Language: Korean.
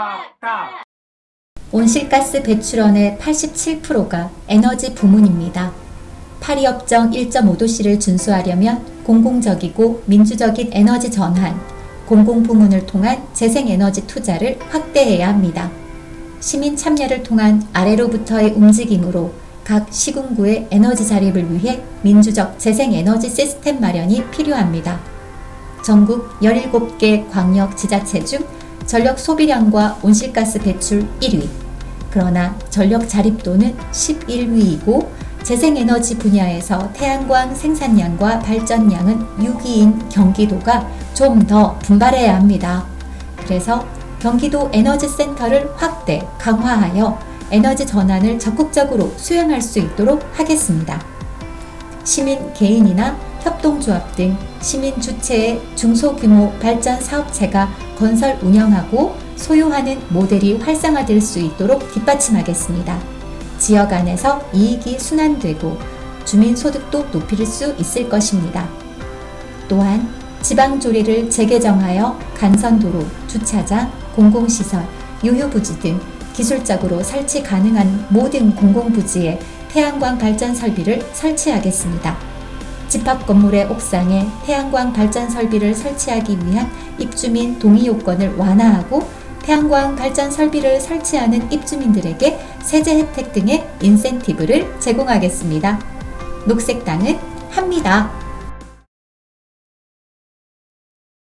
꽉꽉 온실가스 배출원의 87%가 에너지 부문입니다. 파리협정 1.5도씨를 준수하려면 공공적이고 민주적인 에너지 전환, 공공부문을 통한 재생에너지 투자를 확대해야 합니다. 시민 참여를 통한 아래로부터의 움직임으로 각 시군구의 에너지 자립을 위해 민주적 재생에너지 시스템 마련이 필요합니다. 전국 17개 광역 지자체 중 전력 소비량과 온실가스 배출 1위. 그러나 전력 자립도는 11위이고 재생에너지 분야에서 태양광 생산량과 발전량은 6위인 경기도가 좀 더 분발해야 합니다. 그래서 경기도 에너지 센터를 확대, 강화하여 에너지 전환을 적극적으로 수행할 수 있도록 하겠습니다. 시민 개인이나 협동조합 등 시민 주체의 중소규모 발전 사업체가 건설 운영하고 소유하는 모델이 활성화될 수 있도록 뒷받침하겠습니다. 지역 안에서 이익이 순환되고 주민 소득도 높일 수 있을 것입니다. 또한 지방조리를 재개정하여 간선도로, 주차장, 공공시설, 유휴부지 등 기술적으로 설치 가능한 모든 공공부지에 태양광 발전 설비를 설치하겠습니다. 집합 건물의 옥상에 태양광 발전 설비를 설치하기 위한 입주민 동의 요건을 완화하고 태양광 발전 설비를 설치하는 입주민들에게 세제 혜택 등의 인센티브를 제공하겠습니다. 녹색당은 합니다.